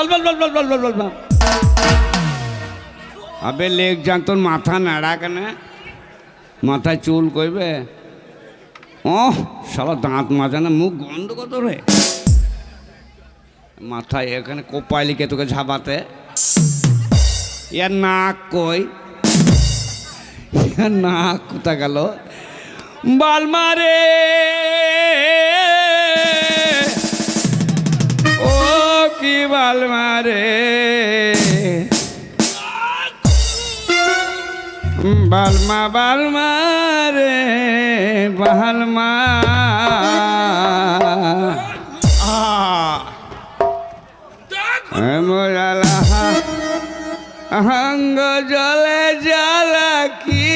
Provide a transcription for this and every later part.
বল বল বল বল বল বল বল বল। আবে লেগ যান, তোর মাথা নাড়া কেন? মাথায় চুল কইবে? ও সারা দাঁত মাজা না, মুখ গন্ধ কত রে? মাথায় এখানে কোপাইলিকে তোকে ঝাপাতে? ইয়ার নাক কই? ইয়ার নাক কোথা গেল? বাল বাল মারে বালমা বালমা রে বালমা। মোরালা অঙ্গ জলে জ্বালা কি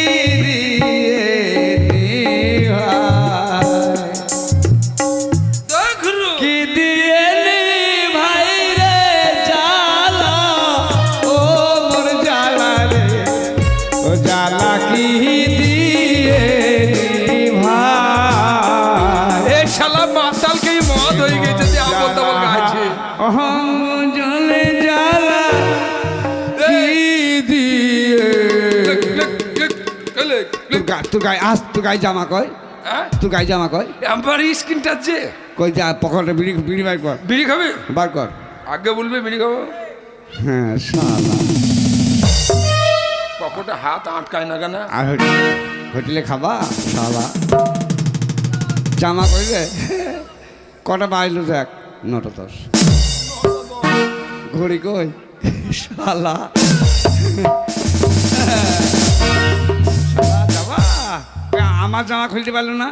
ও জ্বালা কি দিয়ে ভাই শালা মাতালকে মদ হয়ে গেছে যে তামল গাইছে অহং জলে জ্বালা তুই গায়ে আস তুই গায়ে জামা কয়? তুই গায়ে জামা কয়? আমার স্কিনটা যে। কই যা পকেটে বিড়ি বিড়ি বার কর। বিড়ি খাবে? বার কর। আগে বলবে বিড়ি খাব। হ্যাঁ শালা। পকেটে হাত আটকায় না কেন? আর হোটেলে খাবা শালা জামা কইবে কটা বাজলো দেখ? নটা দশ। ঘড়ি কই? শালা। আমার জামা খুলতে পারল না?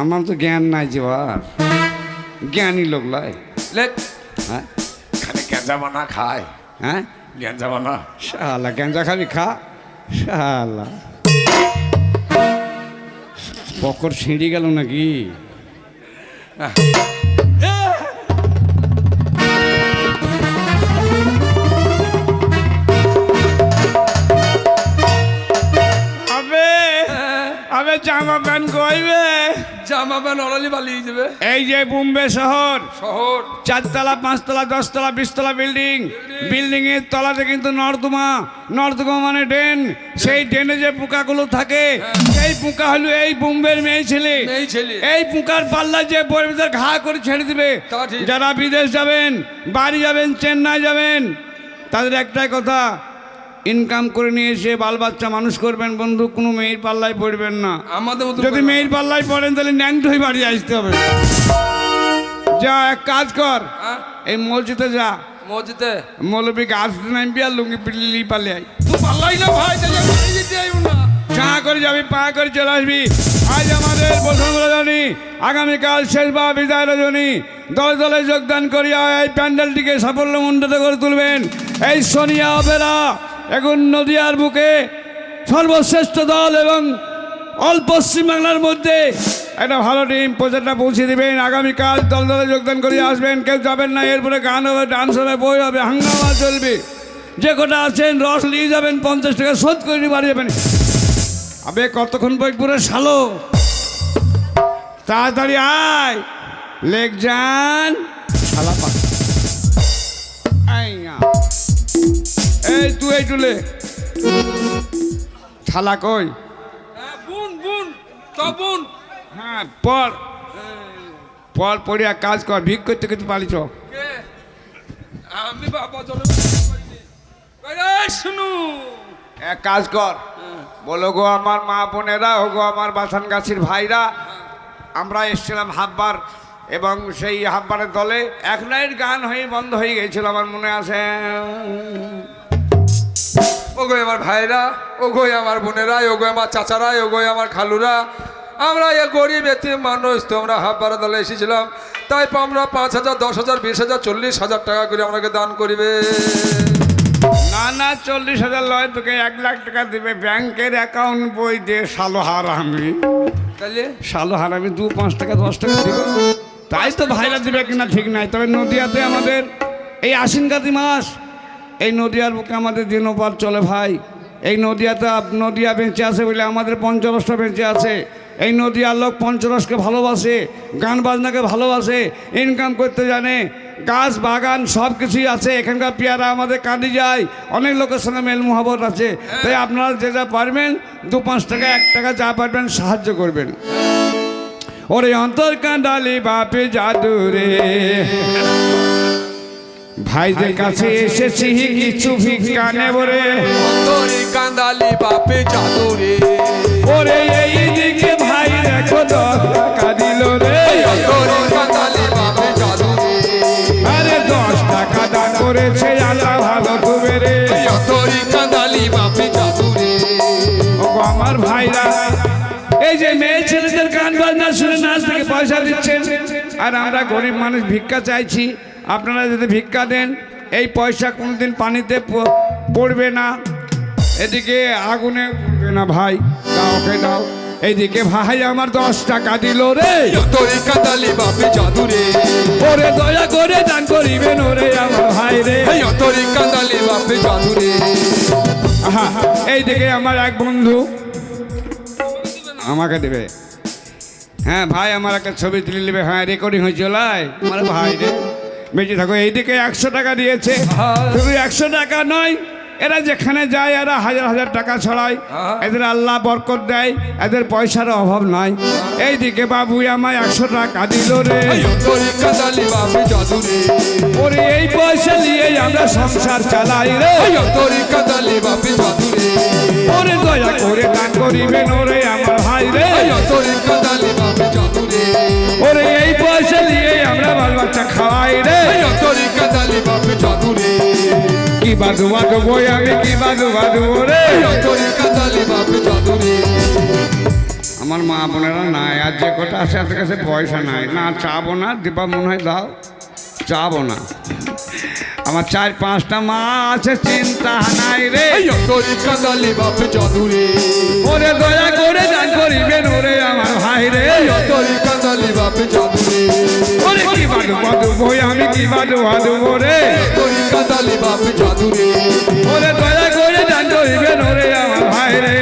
আমার তো জ্ঞান নাই যেবার জ্ঞানী লোক লয় হ্যাঁ? খালি গেঁজা বানা খায়। হ্যাঁ? গেঁজা বানা শালা গ্যাঞ্জা খাবি খা। শালা। পকর ছিঁড়ে গেল নাকি? জামা প্যান্ট কইবে জামা প্যান্ট অরালি পালিয়ে যাবে। এই যে বোম্বে শহর শহর। চারতলা পাঁচতলা দশতলা বিশতলা বিল্ডিং। বিল্ডিং এর তলাতে কিন্তু নর্দমা। নর্দমা মানে ড্রেন। সেই ড্রেনে যে পোকাগুলো থাকে সেই পোকা হলো এই বোম্বের মেয়ে ছেলে। মেয়ে ছেলে। এই পোকার পাল্লা যে বইদের ঘা করে ছেড়ে দিবে যারা বিদেশ যাবেন বাড়ি যাবেন চেন্নাই যাবেন তাদের একটাই কথা ইনকাম করে নিয়ে এসে বাল বাচ্চা মানুষ করবেন বন্ধু কোনো মেয়ের পাল্লায় পড়বেন না। আমাদের যদি মেয়ের পাল্লায় পড়েন তাহলে ন্যাংট হয়ে বাড়ি আসতে হবে। যা এক কাজ কর। হ্যাঁ? এই মসজিদে যা। মসজিদে? মৌলবী গাছ নামবি আর লুঙ্গি পিলি পালে আই তুই পাল্লাই না ভাই তাহলে বাড়ি যেতে আইব না। চা করে যাবি পা করে চলে আসবি। আজ আমাদের বসন্ত রজনী আগামীকাল শেষ বা বিদায় রজনী। দলে দলে যোগদান করিয়া এই প্যান্ডেলটিকে সাফল্য সাফল্যমণ্ডিত করে তুলবেন। এই সোনিয়া অপেরা। এখন নদিয়ার বুকে সর্বশ্রেষ্ঠ দল এবং অল পশ্চিমবাংলার মধ্যে একটা ভালো টিম প্রচারটা পৌঁছে দেবেন। আগামীকাল দল দলে যোগদান করে আসবেন। কেউ যাবেন না, এরপরে গান হবে ডান্স হবে, বই হবে, হাঙ্গামা চলবে। যে কটা আছেন, রস নিয়ে যাবেন, পঞ্চাশ টাকা শোধ করে বাড়ি যাবেন। আবে, কতক্ষণ বই পুরো শালো? তাড়াতাড়ি আয়। লেগ যান। শালা এই এই শালা কই? হ্যাঁ, বুন বুন তো বুন। হ্যাঁ পর পর পড়িয়া কাজ কর ভিক করতে করতে পালিছ। আমি বাবা জলে শুনু। এক কাজ কর। বলো গো আমার মা বোনেরা ও গো আমার বাসান গাছির ভাইরা আমরা এসেছিলাম হাববার এবং সেই হাববারের দলে। এক নাইট গান হয়ে বন্ধ হয়ে গেছিল আমার মনে আছে। ও গো আমার ভাইরা ও গো আমার বোনেরা ও আমার চাচারা ও গো আমার খালুরা আমরা এ গরিব এতে মানুষ তোমরা হাফ বারা দলে এসেছিলাম। তাই আমরা পাঁচ হাজার দশ হাজার বিশ হাজার চল্লিশ হাজার টাকা করে আমাকে দান করিবে। না না চল্লিশ হাজার লয় তোকে এক লাখ টাকা দেবে ব্যাংকের অ্যাকাউন্ট বই দে সালো হারামি তাহলে সালো হারামি দু পাঁচ টাকা দশ টাকা দেবে। তাই তো ভাইরা দেবে কিনা ঠিক নাই। তবে নদিয়াতে আমাদের এই আশ্বিন কাতি মাস এই নদিয়ার বুকে আমাদের দিনপাত চলে ভাই। এই নদিয়াতে নদিয়া বেঁচে আছে বলে আমাদের পঞ্চরসটা বেঁচে আছে। এই নদিয়ার লোক পঞ্চরসকে ভালোবাসে, গান বাজনাকে ভালোবাসে ইনকাম করতে জানে, গাছ, বাগান সব কিছুই আছে। এখানকার পেয়ারা আমাদের কাঁদি যায়, অনেক লোকের সঙ্গে মেল মহাবত আছে। তাই আপনারা যে যা পারবেন, দু পাঁচ টাকা, এক টাকা যা পারবেন সাহায্য করবেন। ওরে অন্তর কাঁদালি বাপে জাদু রে। ভাইদের কাছে এসেছি কিছু ভিক্ষা নেবরে কান্দালি বাপে চাদরে। ওরে এই আর আমরা গরিব মানুষ ভিক্ষা চাইছি। আপনারা যদি ভিক্ষা দেন এই পয়সা কোনোদিন পানিতে পড়বে না। এদিকে আগুনে পড়বে না ভাই। দাও ওকে দাও। এইদিকে ভাই আমার দশ টাকা দিল রে। অন্তরে কান্দালি বাপে জাদুরে ওরে দয়া করে দান করিবেন ওরে আমার ভাই রে। অন্তরে কান্দালি বাপে জাদুরে আহা, এইদিকে আমার এক বন্ধু। আমাকে দেবে। হ্যাঁ ভাই আমার একটা ছবি তুলে নেবে। হ্যাঁ রেকর্ডিং হয়েছে লাই আমার ভাই রে। বেঁচে থাকো এইদিকে একশো টাকা দিয়েছে। শুধু একশো টাকা নয় এরা যেখানে যায় এরা হাজার হাজার টাকা ছড়ায়। এদের আল্লাহ বরকত দেয় এদের পয়সার অভাব নাই। এইদিকে বাবু আমায় একশো টাকা দিল রে। ওরে এই পয়সা নিয়েই আমরা সংসার চালাই রে। ওরে দয়া করে দান করিবেন ওরে আমার ভাই রে ওরে এই পয়সা দিয়ে আমরা বাল বাচ্চা খাওয়াই রে। কি বাদু বাদু বই আমি কি বাদু বাদু রে। আমার মা বোনেরা নাই আর যে কটা আছে তাদের কাছে পয়সা নাই। না চাবো না দীপা মনে হয় দাও চাবো না। আমার চার পাঁচটা মা আছে চিন্তা নাই রে। কান্দালি বাপে জাদুরে ওরে দয়া করে দান করিবেন ওরে আমার ভাই রে। কান্দালি বাপে জাদুরে ওরে কি বাদু বাদু বই আমি কি বাদু বাদু রে অন্তরে কান্দালি বাপে জাদুরে ওরে দয়া করে দান করিবেন ওরে আমার ভাই রে।